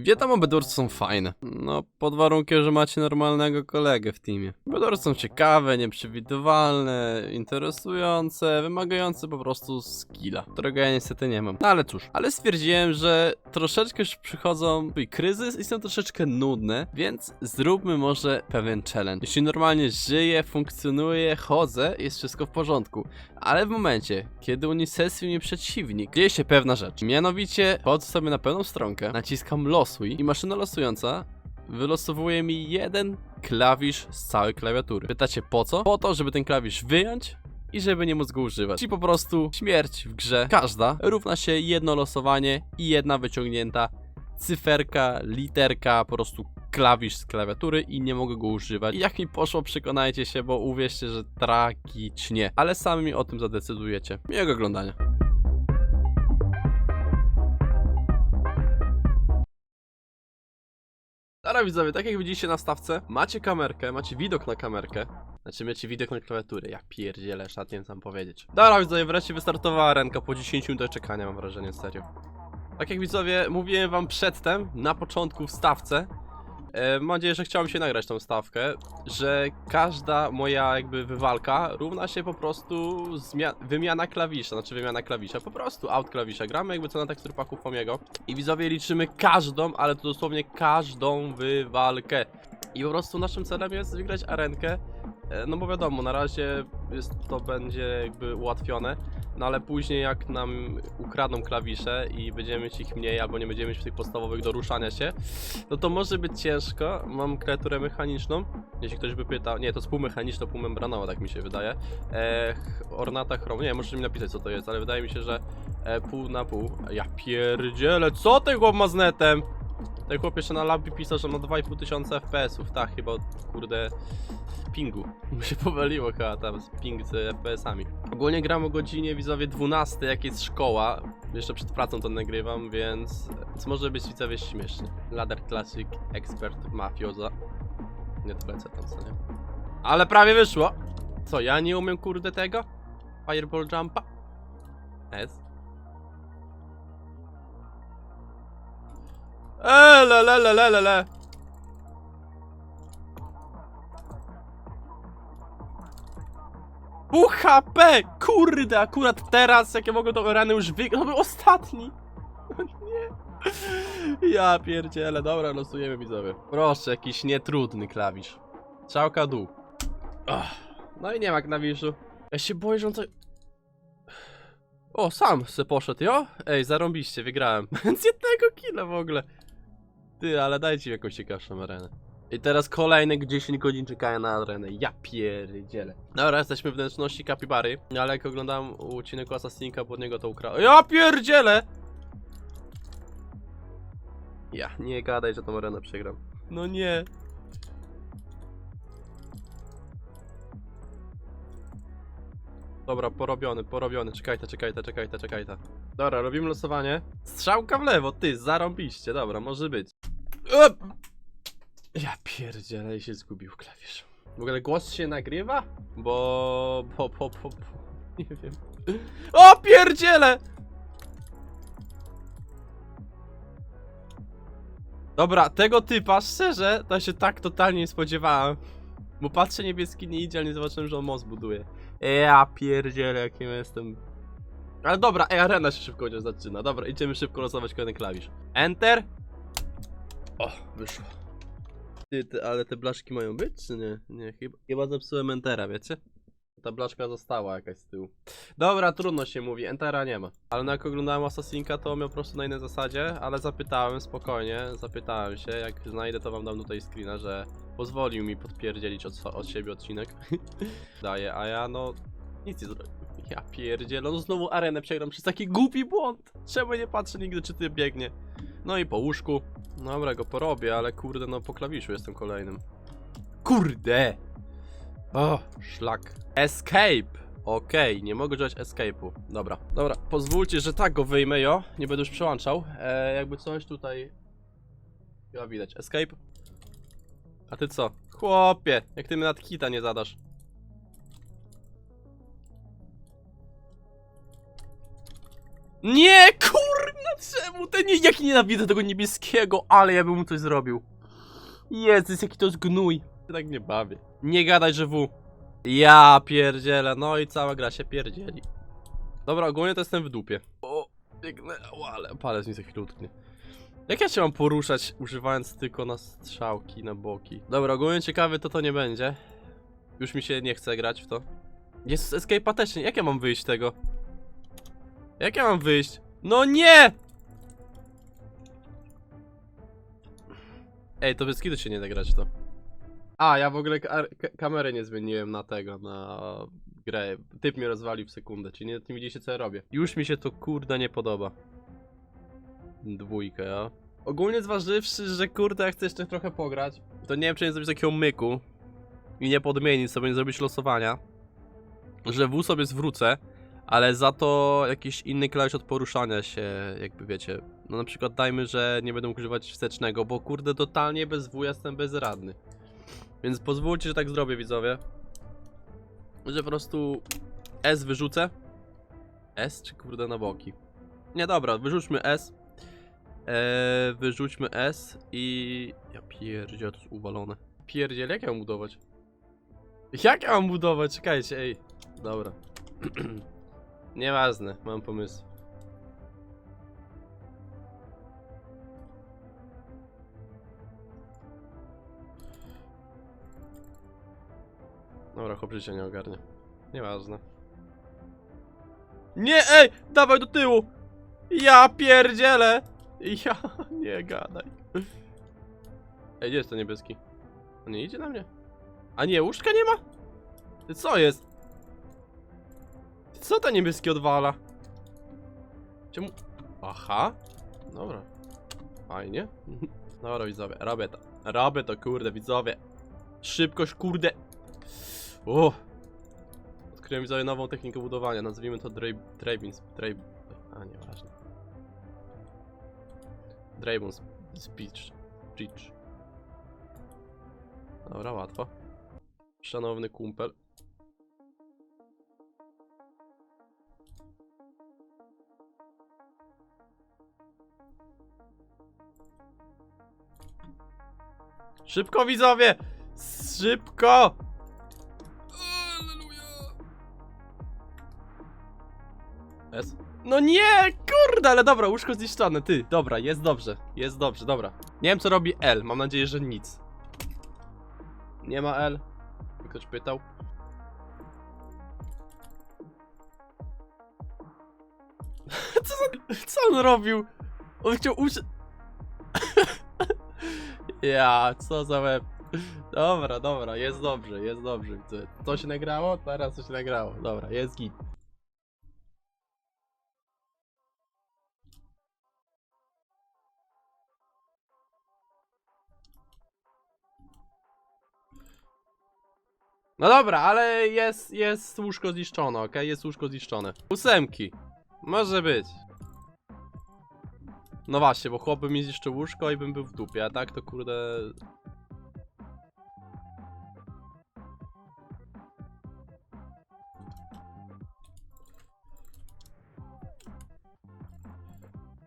Wiadomo, Bedwars są fajne. No, pod warunkiem, że macie normalnego kolegę w teamie. Bedwars są ciekawe, nieprzewidywalne, interesujące, wymagające po prostu skilla, którego ja niestety nie mam. No ale cóż, ale stwierdziłem, że troszeczkę już przychodzą twój kryzys i są troszeczkę nudne, więc zróbmy może pewien challenge. Jeśli normalnie żyję, funkcjonuję, chodzę, jest wszystko w porządku. Ale w momencie, kiedy unicestwi mnie przeciwnik, dzieje się pewna rzecz. Mianowicie, chodzę sobie na pełną stronkę, naciskam losuj i maszyna losująca wylosowuje mi jeden klawisz z całej klawiatury. Pytacie po co? Po to, żeby ten klawisz wyjąć i żeby nie móc go używać. Czyli po prostu śmierć w grze, każda, równa się jedno losowanie i jedna wyciągnięta cyferka, literka, po prostu klawisz z klawiatury i nie mogę go używać. I jak mi poszło, przekonajcie się, bo uwierzcie, że tragicznie. Ale sami o tym zadecydujecie. Miłego oglądania. Dobra widzowie, tak jak widzicie na stawce, macie kamerkę, macie widok na kamerkę. Znaczy macie widok na klawiaturę, ja pierdzielę, szat nie wiem co mam powiedzieć. Dobra widzowie, wreszcie wystartowała ręka po 10 minutach czekania, mam wrażenie, serio. Tak jak widzowie, mówiłem wam przedtem, na początku w stawce, e, mam nadzieję, że chciałem się nagrać tą stawkę, że każda moja jakby wywalka równa się po prostu wymiana klawisza, znaczy wymiana klawisza, po prostu out klawisza. Gramy jakby co na tekstur paków Fomiego i widzowie liczymy każdą, ale to dosłownie każdą wywalkę. I po prostu naszym celem jest wygrać arenkę, e, no bo wiadomo, na razie jest, to będzie jakby ułatwione, no ale później jak nam ukradną klawisze i będziemy mieć ich mniej, albo nie będziemy mieć tych podstawowych do ruszania się, no to może być ciężko. Mam kreaturę mechaniczną, jeśli ktoś by pytał, nie, to jest półmechaniczna, półmembranowa, tak mi się wydaje. E, ornata chrom, nie, możecie mi napisać co to jest, ale wydaje mi się, że e, pół na pół. Ja pierdzielę, co ten chłop ma z netem? Ten chłop jeszcze na labie pisał, że ma 2,5 tysiąca FPS-ów, tak, chyba od, kurde, pingu. Mu się powaliło chyba tam z ping z FPS-ami. Ogólnie gram o godzinie widzowie 12, jak jest szkoła. Jeszcze przed pracą to nagrywam, więc, więc może być widzowie śmiesznie. Ladder Classic, Expert, Mafioza. Nie to lecę tam, co nie? Ale prawie wyszło! Co, ja nie umiem kurde tego? Fireball Jumpa? S? Eee, le, le, le, le, le. Pół! Kurde, akurat teraz, jak ja mogę tą ranę już wygrać. To był ostatni! Nie. Ja pierdzielę, dobra, losujemy widzowie. Proszę, jakiś nietrudny klawisz. Strzałka dół. Ach, No i nie ma klawiszu. Ja się boję, że on to... O, sam se poszedł, jo? Ej, zarąbiście, wygrałem. Z jednego killa w ogóle. Ty, ale dajcie jakąś ciekawszą arenę. I teraz kolejne 10 godzin czekają na arenę. Ja pierdzielę. Dobra, jesteśmy w wnętrzności kapibary. Ale jak oglądam odcinek Assassinka, pod niego to ukradł. Ja pierdzielę! Ja, nie gadaj, że tą arenę przegram. No nie. Dobra, porobiony, porobiony. Czekajcie, czekajcie, czekajcie, czekajcie. Dobra, robimy losowanie. Strzałka w lewo, ty, zarąbiście. Dobra, może być. Ja pierdzielę i się zgubił klawisz. W ogóle głos się nagrywa? Bo... bo, bo, bo, bo nie wiem. O pierdzielę! Dobra, tego typa, szczerze, to się tak totalnie nie spodziewałem. Bo patrzę niebieski nie idzie, ale nie zobaczyłem, że on most buduje. Ja pierdzielę, jakim jestem. Ale dobra, ej, arena się szybko chociaż zaczyna. Dobra, idziemy szybko losować kolejny klawisz. Enter. O, wyszło. Ty, ty, ale te blaszki mają być, czy nie? Nie, chyba, chyba zepsułem Entera, wiecie? Ta blaszka została jakaś z tyłu. Dobra, trudno się mówi, Entera nie ma. Ale no jak oglądałem Assassinka, to miał po prostu na innej zasadzie, ale zapytałem spokojnie, zapytałem się, jak znajdę to wam dam tutaj screena, że pozwolił mi podpierdzielić od, od siebie odcinek. Daję, a ja no nic nie zrobię. Ja pierdzielę, no znowu arenę przegram przez taki głupi błąd. Czemu nie patrzę nigdy, czy ty biegnie. No i po łóżku. Dobra, go porobię, ale kurde, no po klawiszu jestem kolejnym. Kurde! O, szlak. Escape! Okej, nie mogę używać escape'u. Dobra, dobra, pozwólcie, że tak go wyjmę, jo. Nie będę już przełączał. E, jakby coś tutaj... Chyba widać. Escape. A ty co? Chłopie, jak ty mi nad kita nie zadasz. Nie, czemu ten jaki nienawidzę tego niebieskiego, ale ja bym mu coś zrobił. Jezus, jaki to jest gnój. Tak nie bawię. Nie gadaj, że W. Ja pierdzielę, no i cała gra się pierdzieli. Dobra, ogólnie to jestem w dupie. O, biegnę, o, ale palec mi za chwilę utknie. Jak ja się mam poruszać, używając tylko na strzałki, na boki? Dobra, ogólnie ciekawy to to nie będzie. Już mi się nie chce grać w to. Jest escape'a też nie. Jak ja mam wyjść tego? Jak ja mam wyjść? No nie! Ej, to bez kitu się nie da grać to. A, ja w ogóle ka ka kamerę nie zmieniłem na tego, na grę. Typ mnie rozwalił w sekundę, czyli nie, nie widzicie co ja robię. Już mi się to kurde nie podoba. Dwójkę, ja. Ogólnie zważywszy, że kurde jak chcę jeszcze trochę pograć, to nie wiem czy nie zrobić takiego myku i nie podmienić sobie, nie zrobić losowania, że W sobie zwrócę, ale za to jakiś inny klawisz od poruszania się, jakby wiecie. No na przykład dajmy, że nie będę używać wstecznego, bo kurde totalnie bez W jestem bezradny. Więc pozwólcie, że tak zrobię widzowie. Że po prostu S wyrzucę. S czy kurde na boki? Nie dobra, wyrzućmy S. Eee, wyrzućmy S i... Ja pierdzielę, to jest uwalone. Pierdziel, jak ja mam budować? Jak ja mam budować? Czekajcie, ej. Dobra. Nieważne, mam pomysł. Dobra, chłop życia nie ogarnie. Nieważne. Nie, ej! Dawaj do tyłu! Ja pierdzielę! Ja nie gadaj. Ej, gdzie jest ten niebieski? On nie idzie na mnie? A nie, łóżka nie ma? Co jest? Co ten niebieski odwala? Czemu? Aha. Dobra. Fajnie. Dobra, widzowie, robię to. Robię to, kurde, widzowie. Szybkość, kurde. O! Odkryłem widzowie nową technikę budowania. Nazwijmy to Dra Drabin. Dra A, nieważne. Dragon Speech. Speech. Dobra, łatwo. Szanowny kumpel. Szybko widzowie! Szybko! S? No nie, kurde, ale dobra, łóżko zniszczone, ty, dobra, jest dobrze, jest dobrze, dobra. Nie wiem co robi L, mam nadzieję, że nic. Nie ma L, ktoś pytał. co, za, co on robił? On chciał uszy... ja, co za web. Dobra, dobra, jest dobrze, jest dobrze. To się nagrało? Teraz to się nagrało. Dobra, jest git. No dobra, ale jest, jest łóżko zniszczone, ok? Jest łóżko zniszczone. Ósemki. Może być. No właśnie, bo chłop by mi zniszczył łóżko i bym był w dupie, a tak to kurde...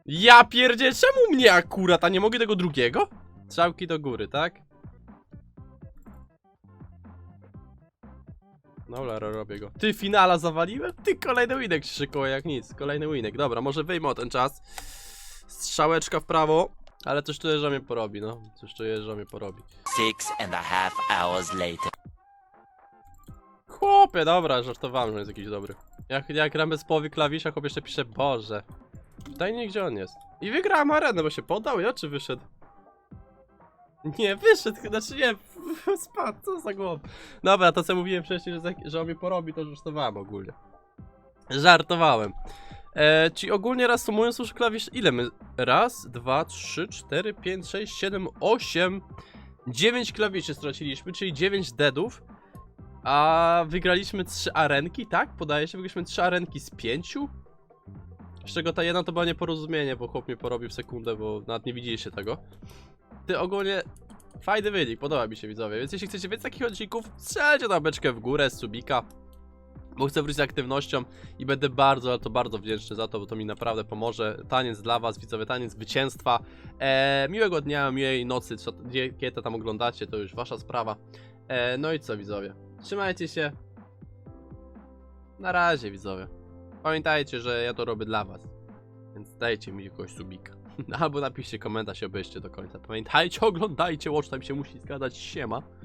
Ja pierdzie, czemu mnie akurat, a nie mogę tego drugiego? Strzałki do góry, tak? Dobra, ro- robię go. Ty, finala zawaliłem? Ty, kolejny winek szykuje jak nic. Kolejny winek. Dobra, może wyjmę o ten czas. Strzałeczka w prawo. Ale coś czuję, że mnie porobi, no. Coś czuję, że mnie porobi. Six and a half hours later. Chłopie, dobra, żartowałem, że jest jakiś dobry. Jak, jak gram bez połowy klawisza, chłop jeszcze pisze, Boże. Daj nie, gdzie on jest. I wygrałem arenę, bo się podał, ja czy wyszedł? Nie, wyszedł, znaczy nie, spadł, co za głąb. Dobra, to co mówiłem wcześniej, że, że on mnie porobi, to żartowałem ogólnie. Żartowałem. E, czyli ogólnie reasumując już klawisz, ile my? Raz, dwa, trzy, cztery, pięć, sześć, siedem, osiem, dziewięć klawiszy straciliśmy, czyli dziewięć deadów. A wygraliśmy trzy arenki, tak? Podaje się, wygraliśmy trzy arenki z pięciu. Z czego ta jedna to była nieporozumienie, bo chłop mnie porobił w sekundę, bo nawet nie widzieliście tego. Ty ogólnie fajny wynik, podoba mi się widzowie, więc jeśli chcecie więcej takich odcinków, strzelcie na beczkę w górę z subika. Bo chcę wrócić z aktywnością i będę bardzo, ale to bardzo wdzięczny za to, bo to mi naprawdę pomoże. Taniec dla was, widzowie, taniec zwycięstwa. Eee, miłego dnia, miłej nocy, co, gdzie, tam oglądacie, to już wasza sprawa. Eee, no i co, widzowie? Trzymajcie się. Na razie, widzowie. Pamiętajcie, że ja to robię dla was. Więc dajcie mi jakiegoś subika. Albo napiszcie komentarz i obejrzcie do końca. Pamiętajcie, oglądajcie, watch time się musi zgadzać. Siema.